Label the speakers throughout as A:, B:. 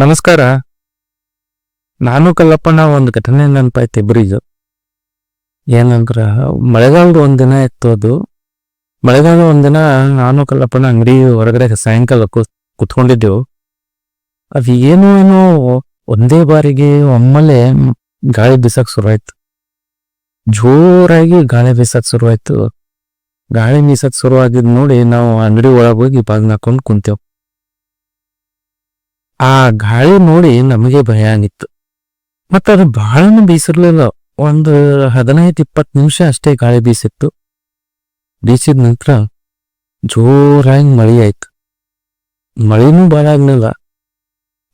A: ನಮಸ್ಕಾರ. ನಾನು ಕಲ್ಲಪ್ಪನ ಒಂದು ಘಟನೆ ನೆನಪಾಯ್ತು ಇಬ್ಬರಿಗೂ ಏನಂದ್ರ, ಮಳೆಗಾಲದ ಒಂದಿನ ಇತ್ತು ಅದು. ಮಳೆಗಾಲದ ಒಂದಿನ ನಾನು ಕಲ್ಲಪ್ಪನ ಅಂಗಡಿ ಹೊರಗಡೆ ಸಾಯಂಕಾಲ ಕುತ್ಕೊಂಡಿದ್ದೆವು. ಅದು ಏನೋ ಏನೋ, ಒಂದೇ ಬಾರಿಗೆ ಒಮ್ಮೆಲೆ ಗಾಳಿ ಬೀಸಕ್ ಶುರುವಾಯ್ತು. ಜೋರಾಗಿ ಗಾಳಿ ಬೀಸಕ್ ಶುರುವಾಯ್ತು. ಗಾಳಿ ಬೀಸಕ್ ಶುರುವಾಗಿದ್ ನೋಡಿ ನಾವು ಅಂಗಡಿ ಒಳಗೆ ಹೋಗಿ ಬಾಗ್ನ ಹಾಕೊಂಡು ಕುಂತೇವು. ಆ ಗಾಳಿ ನೋಡಿ ನಮಗೆ ಭಯ ಆಗಿತ್ತು. ಮತ್ತು ಅದು ಬಹಳ ಬೀಸಿರ್ಲಿಲ್ಲ. ಒಂದು ಹದಿನೈದು ಇಪ್ಪತ್ತು ನಿಮಿಷ ಅಷ್ಟೇ ಗಾಳಿ ಬೀಸಿತ್ತು. ಬೀಸಿದ ನಂತರ ಜೋರಾಗಿ ಮಳೆ ಆಯ್ತು. ಮಳೆನೂ ಭಾಳ ಆಗ್ಲಿಲ್ಲ.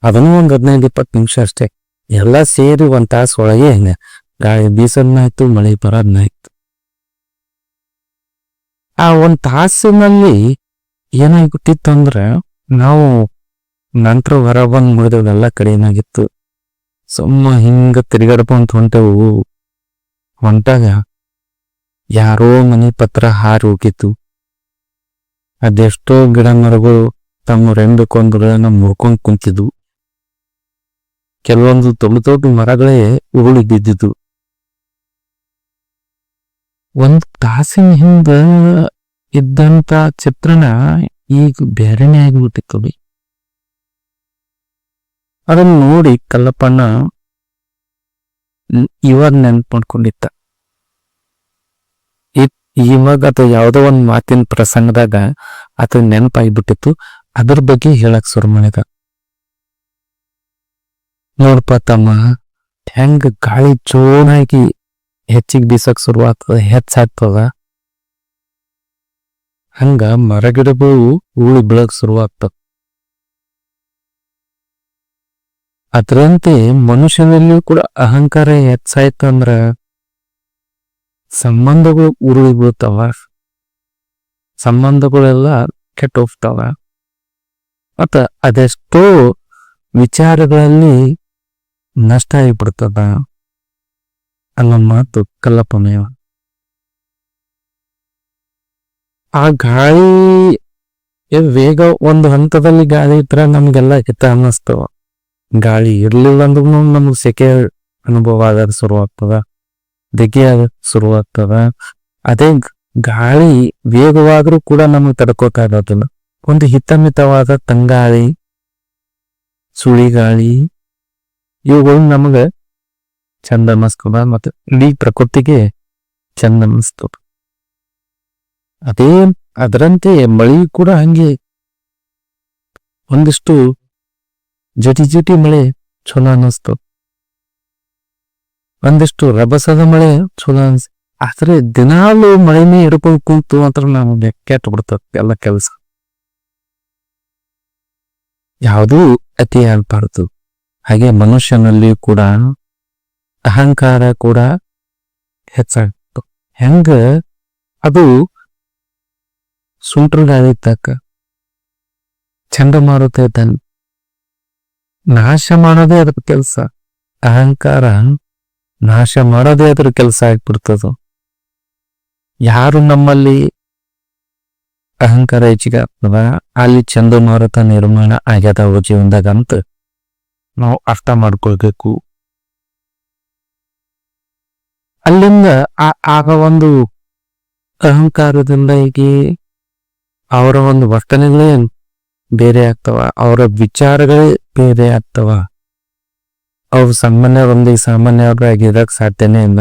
A: ಅದನ್ನು ಒಂದು ಹದಿನೈದು ಇಪ್ಪತ್ತು ನಿಮಿಷ ಅಷ್ಟೇ. ಎಲ್ಲ ಸೇರಿ ಒಂದು ತಾಸು ಒಳಗೆ ಗಾಳಿ ಬೀಸೋದನ್ನಾಯ್ತು ಮಳೆ ಬರೋದ್ನಾಯ್ತು. ಆ ಒಂದು ತಾಸಿನಲ್ಲಿ ಏನಾಗ್ಬಿಟ್ಟಿತ್ತು ಅಂದ್ರೆ ನಾವು ನಂತರ ಹೊರ ಬಂದು ನೋಡಿದೆವು ಎಲ್ಲ ಕಡೆ ಏನಾಗಿತ್ತು ಸುಮ್ಮ ಹಿಂಗ ತಿರುಗಾಡ್ಕೊಂತ ಹೊಂಟೆವು. ಹೊಂಟಾಗ ಯಾರೋ ಮನೆ ಪತ್ರ ಹಾರಿ ಹೋಗಿತ್ತು. ಅದೆಷ್ಟೋ ಗಿಡ ಮರಗಳು ತಮ್ಮ ರೆಂಬೆ ಕೊಂದುಗಳನ್ನ ಮುರ್ಕೊಂಡು ಕುಂತಿದ್ವು. ಕೆಲವೊಂದು ದೊಡ್ಡ ದೊಡ್ಡ ಮರಗಳೇ ಉರುಳಿ ಬಿದ್ದಿದ್ವು. ಒಂದು ತಾಸಿನ ಹಿಂದ ಇದ್ದಂತ ಚಿತ್ರಣ ಈಗ ಬೇರೆನೇ ಆಗಿಬಿಟ್ಟಿತ್ತು. ಅದನ್ನ ನೋಡಿ ಕಲ್ಲಪ್ಪಣ್ಣ ಇವಾಗ ನೆನ್ಪು ಮಾಡ್ಕೊಂಡಿತ್ತ ಇವಾಗ ಅದು ಯಾವುದೋ ಒಂದು ಮಾತಿನ ಪ್ರಸಂಗದಾಗ ಆತ ನೆನಪಾಗ್ಬಿಟ್ಟಿತ್ತು. ಅದ್ರ ಬಗ್ಗೆ ಹೇಳಕ್ ಶುರು ಮಾಡಿದ. ನೋಡ್ಪ ತಮ್ಮ, ಹೆಂಗ ಗಾಳಿ ಚೋನಾಗಿ ಹೆಚ್ಚಿಗೆ ಬೀಸಕ್ ಶುರುವಾಗ್ತದ ಹೆಚ್ಚಾಗ್ತದ? ಹಂಗ ಮರಗಿಡಗಳು ಉಳಿ ಬೀಳಕ್ ಶುರುವಾಗ್ತದ. ಅದರಂತೆ ಮನುಷ್ಯನಲ್ಲಿಯೂ ಕೂಡ ಅಹಂಕಾರ ಹೆಚ್ಚಾಯ್ತು ಅಂದ್ರ ಸಂಬಂಧಗಳು ಉರುಳಿ ಬೀಳ್ತಾವ. ಸಂಬಂಧಗಳೆಲ್ಲ ಕೆಟ್ಟ ಹೋಗ್ತಾವ. ಮತ್ತ ಅದೆಷ್ಟೋ ವಿಚಾರಗಳಲ್ಲಿ ನಷ್ಟ ಆಗಿಬಿಡ್ತದ. ಅನ್ನೋ ಮಾತು ಕಲ್ಲಪ್ಪಮೇವ ಆ ಗಾಳಿ ವೇಗ ಒಂದು ಹಂತದಲ್ಲಿ ಗಾಳಿ ಇದ್ರೆ ನಮ್ಗೆಲ್ಲ ಹಿತ ಅನ್ನಿಸ್ತವ. ಗಾಳಿ ಇರ್ಲಿಲ್ಲ ಅಂದ್ರೂ ನಮ್ಗೆ ಸೆಕೆ ಅನುಭವ ಆದಾಗ ಶುರುವಾಗ್ತದ ಆಗೋದ್ ಶುರುವಾಗ್ತದ. ಅದೇ ಗಾಳಿ ವೇಗವಾದ್ರೂ ಕೂಡ ನಮಗ್ ತಡ್ಕೋಕಾಗೋದಿಲ್ಲ. ಒಂದು ಹಿತಮಿತವಾದ ತಂಗಾಳಿ, ಸುಳಿಗಾಳಿ, ಇವುಗಳು ನಮಗ ಚಂದ ಅನ್ನಿಸ್ತದ ಮತ್ತೆ ಇಡೀ ಪ್ರಕೃತಿಗೆ ಚಂದ ಅನ್ನಿಸ್ತದ ಅದೇ ಅದರಂತೆ ಮಳಿ ಕೂಡ ಹಂಗೆ ಒಂದಿಷ್ಟು ಜಟಿ ಜಟಿ ಮಳೆ ಚಲೋ ಅನ್ನಿಸ್ತು ಒಂದಿಷ್ಟು ರಭಸದ ಮಳೆ ಚಲೋ ಅನ್ಸ್ ಆದ್ರೆ ದಿನಾಲು ಮಳೆನೇ ಹಿಡ್ಕೊಂಡು ಕೂತು ಅಂತ ನಮ್ಗೆ ಕೆಟ್ಟ ಬಿಡ್ತದ ಎಲ್ಲ ಕೆಲಸ. ಯಾವುದೂ ಅತಿ ಆಗ್ಬಾರ್ದು. ಹಾಗೆ ಮನುಷ್ಯನಲ್ಲಿ ಕೂಡ ಅಹಂಕಾರ ಕೂಡ ಹೆಚ್ಚಾಗ್ತು. ಹೆಂಗ? ಅದು ಸುಂಟ್ರ ತಕ್ಕ. ಚಂಡಮಾರುತ ಇದ್ದಂಗೆ. ನಾಶ ಮಾಡೋದೇ ಅದ್ರ ಕೆಲಸ. ಅಹಂಕಾರ ನಾಶ ಮಾಡೋದೇ ಅದ್ರ ಕೆಲಸ ಆಗ್ಬಿಡ್ತದ. ಯಾರು ನಮ್ಮಲ್ಲಿ ಅಹಂಕಾರ ಹೆಚ್ಚಿಗೆ ಆಗ್ತದ? ಅಲ್ಲಿ ಚಂದಮಾರುತ ನಿರ್ಮಾಣ ಆಗ್ಯದ ಅವ್ರ ಜೀವನದಾಗ ಅಂತ ನಾವು ಅರ್ಥ ಮಾಡ್ಕೊಳ್ಬೇಕು. ಅಲ್ಲಿಂದ ಆಗ ಒಂದು ಅಹಂಕಾರದಿಂದ ಈಗ ಅವರ ಒಂದು ವರ್ತನೆಗಳೇ ಬೇರೆ ಆಗ್ತವ. ಅವರ ವಿಚಾರಗಳೇ ಬೇರೆ ಆಗ್ತವ. ಅವ್ರು ಸಾಮಾನ್ಯರೊಂದಿಗೆ ಸಾಮಾನ್ಯರಾಗಿರಕ್ ಸಾಧ್ಯನೇ ಇಲ್ಲ.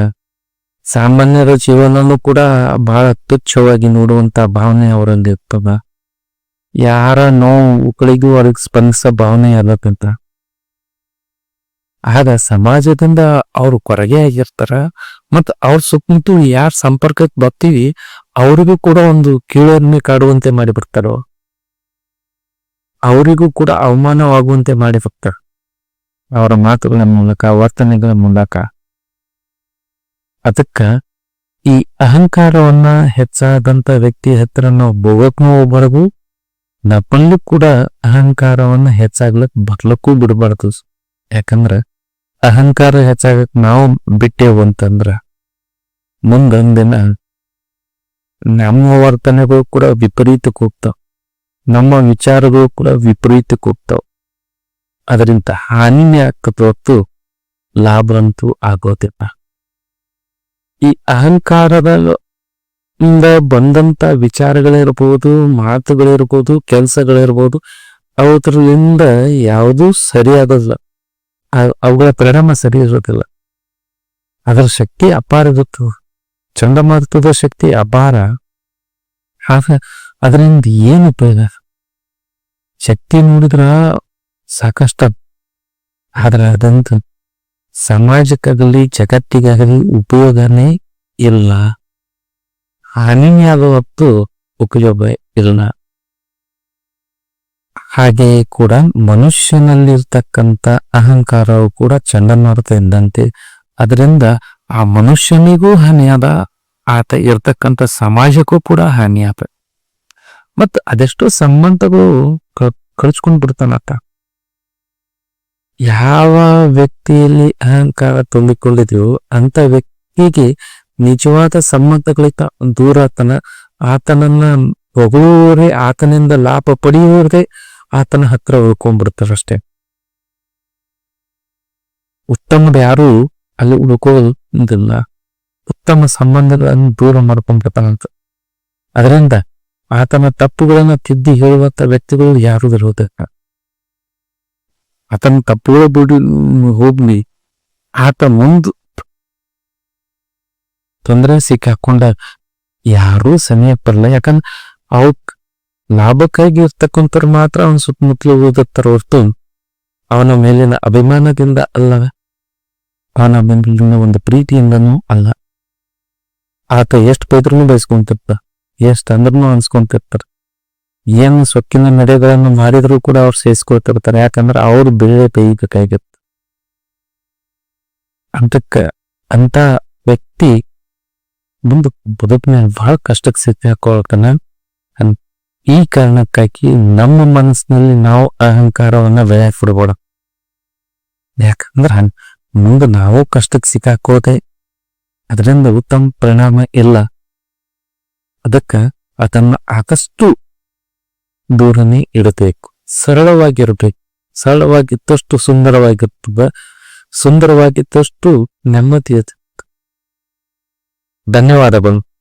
A: ಸಾಮಾನ್ಯರ ಜೀವನನೂ ಕೂಡ ಬಹಳ ತುಚ್ಛವಾಗಿ ನೋಡುವಂತ ಭಾವನೆ ಅವರಲ್ಲಿ ಇರ್ತದ. ಯಾರ ನೋವುಗಳಿಗೂ ಅವ್ರಿಗೆ ಸ್ಪಂದಿಸೋ ಭಾವನೆ ಇರತ್ತಂತ ಆಗ ಸಮಾಜದಿಂದ ಅವ್ರು ಕೊರಗೆ ಆಗಿರ್ತಾರ. ಮತ್ ಅವ್ರ ಸುತ್ತಮುತ್ತ ಯಾರ ಸಂಪರ್ಕಕ್ಕೆ ಬರ್ತೀವಿ, ಅವ್ರಿಗೂ ಕೂಡ ಒಂದು ಕೀಳರಿಮೆ ಕಾಡುವಂತೆ ಮಾಡಿ ಬರ್ತಾರೋ. ಅವರಿಗೂ ಕೂಡ ಅವಮಾನವಾಗುವಂತೆ ಮಾಡಿ ಭಕ್ತ ಅವರ ಮಾತುಗಳ ಮೂಲಕ, ವರ್ತನೆಗಳ ಮೂಲಕ. ಅದಕ್ಕ ಈ ಅಹಂಕಾರವನ್ನ ಹೆಚ್ಚಾದಂತ ವ್ಯಕ್ತಿ ಹತ್ರ ನಾವು ಬೋಗಕ್ಕೂ ಹೋಗ್ಬಾರ್ದು ಕೂಡ ಅಹಂಕಾರವನ್ನ ಹೆಚ್ಚಾಗ್ಲಕ್ ಬರ್ಲಕ್ಕೂ ಬಿಡಬಾರ್ದು. ಯಾಕಂದ್ರ ಅಹಂಕಾರ ಹೆಚ್ಚಾಗಕ್ ನಾವು ಬಿಟ್ಟೇವು ಅಂತಂದ್ರ ಮುಂದೊಂದಿನ ನಮ್ಮ ವರ್ತನೆಗಳು ಕೂಡ ವಿಪರೀತಕ್ಕೆ ಹೋಗ್ತಾವ. ನಮ್ಮ ವಿಚಾರಗಳು ಕೂಡ ವಿಪರೀತಕ್ಕೆ ಹೋಗ್ತಾವ ಅದರಿಂದ ಹಾನಿನೇ ಆಗ್ತದೆ ಹೊತ್ತು ಲಾಭ ಅಂತೂ ಆಗೋದಿಲ್ಲ. ಈ ಅಹಂಕಾರದ ಇಂದ ಬಂದಂತ ವಿಚಾರಗಳಿರ್ಬೋದು, ಮಾತುಗಳಿರ್ಬೋದು, ಕೆಲಸಗಳಿರ್ಬೋದು ಅವುದ್ರಿಂದ ಯಾವುದೂ ಸರಿ ಆಗೋದಿಲ್ಲ ಅವುಗಳ ಪರಿಣಾಮ ಸರಿ ಇರೋದಿಲ್ಲ. ಅದರ ಶಕ್ತಿ ಅಪಾರ ಇರುತ್ತೆ ಚಂಡಮಾರುತದ ಶಕ್ತಿ ಅಪಾರ. ಆದ್ರೆ ಅದರಿಂದ ಏನು ಉಪಯೋಗ? ಶಕ್ತಿ ನೋಡಿದ್ರ ಸಾಕಷ್ಟು. ಆದ್ರೆ ಅದಂತ ಸಮಾಜಕ್ಕಾಗಲಿ, ಜಗತ್ತಿಗಾಗಲಿ ಉಪಯೋಗನೇ ಇಲ್ಲ. ಹಾನಿನೇ ಆದ ಹೊತ್ತು ಉಪಯೋಗ ಇಲ್ಲ. ಹಾಗೆ ಕೂಡ ಮನುಷ್ಯನಲ್ಲಿರ್ತಕ್ಕಂಥ ಅಹಂಕಾರವು ಕೂಡ ಚಂಡಮಾರುತ ಎಂದಂತೆ. ಅದರಿಂದ ಆ ಮನುಷ್ಯನಿಗೂ ಹಾನಿಯಾದ, ಆತ ಇರ್ತಕ್ಕಂಥ ಸಮಾಜಕ್ಕೂ ಕೂಡ ಹಾನಿಯಾದ. ಮತ್ ಅದೆಷ್ಟೋ ಸಂಬಂಧಗಳು ಕಳ್ಸ್ಕೊಂಡ್ ಬಿಡ್ತಾನತ್ತ ಯಾವ ವ್ಯಕ್ತಿಯಲ್ಲಿ ಅಹಂಕಾರ ತುಂಬಿಕೊಂಡಿದೆಯೋ ಅಂತ ವ್ಯಕ್ತಿಗೆ ನಿಜವಾದ ಸಂಬಂಧಗಳಿಂದ ದೂರ ಆತನ, ಆತನನ್ನ ಹೊಗಳುವವರೇ ಆತನಿಂದ ಲಾಭ ಪಡೆಯುವವರೇ ಆತನ ಹತ್ರ ಉಳ್ಕೊಂಡ್ಬಿಡ್ತಾರಷ್ಟೇ ಉತ್ತಮರು ಯಾರು ಅಲ್ಲಿ ಉಳ್ಕೋದಿಲ್ಲ ಉತ್ತಮ ಸಂಬಂಧಗಳನ್ನು ದೂರ ಮಾಡ್ಕೊಂಡ್ಬಿಡ್ತಾನಂತ. ಅದರಿಂದ ಆತನ ತಪ್ಪುಗಳನ್ನು ತಿದ್ದಿ ಹೇಳುವಂತ ವ್ಯಕ್ತಿಗಳು ಯಾರು ಇರೋದಿಲ್ಲ ಆತನ ತಪ್ಪುಗಳು ಬಿಡಿ ಹೋಗ್ಲಿ, ಆತ ಮುಂದ್ ತೊಂದರೆ ಸಿಕ್ಕಾಕೊಂಡಾಗ ಯಾರೂ ಸಮಯ ಬರಲ್ಲ. ಯಾಕಂದ್ರೆ ಅವಕ್ ಲಾಭಕ್ಕಾಗಿ ಇರ್ತಕ್ಕಂಥವ್ರು ಮಾತ್ರ ಅವನ ಸುತ್ತಮುತ್ತಲು ಓದುತ್ತಾರ ಹೊರತು ಅವನ ಮೇಲಿನ ಅಭಿಮಾನದಿಂದ ಅಲ್ಲವೇ, ಅವನ ಮೇಲಿನ ಒಂದು ಪ್ರೀತಿಯಿಂದನೂ ಅಲ್ಲ. ಆತ ಎಷ್ಟು ಬೈದ್ರೂ ಬಯಸ್ಕೊಂತಿರ್ತ. ಎಷ್ಟು ಅಂದ್ರೂ ಅನ್ಸ್ಕೊಂತಿರ್ತಾರ. ಏನು ಸೊಕ್ಕಿನ ನಡೆಗಳನ್ನು ಮಾಡಿದ್ರು ಕೂಡ ಅವ್ರು ಸೇರಿಸ್ಕೊಳ್ತಿರ್ತಾರೆ. ಯಾಕಂದ್ರೆ ಅವ್ರು ಬೆಳೆ ಬೇಯಬೇಕಾಗಿತ್ತು ಅಂತಕ್ಕ ಅಂತ ವ್ಯಕ್ತಿ ಮುಂದೆ ಬದುಕಿನ ಬಹಳ ಕಷ್ಟಕ್ಕೆ ಸಿಕ್ಕಿ ಹಾಕೊಳ್ತಾನ. ಈ ಕಾರಣಕ್ಕಾಗಿ ನಮ್ಮ ಮನಸ್ಸಿನಲ್ಲಿ ನಾವು ಅಹಂಕಾರವನ್ನ ಬೆಳೆಯಕ್ ಬಿಡ್ಬೇಡ ಯಾಕಂದ್ರ ಮುಂದೆ ನಾವು ಕಷ್ಟಕ್ಕೆ ಸಿಕ್ಕಾಕೋದೆ ಅದರಿಂದ ಉತ್ತಮ ಪರಿಣಾಮ ಇಲ್ಲ. ಅದಕ್ಕ ಅದನ್ನ ಆಕಷ್ಟು ದೂರನೇ ಇಡಬೇಕು. ಸರಳವಾಗಿರಬೇಕು. ಸರಳವಾಗಿದ್ದಷ್ಟು ಸುಂದರವಾಗಿರ್ತದ. ಸುಂದರವಾಗಿದ್ದಷ್ಟು ನೆಮ್ಮದಿ. ಧನ್ಯವಾದಗಳು.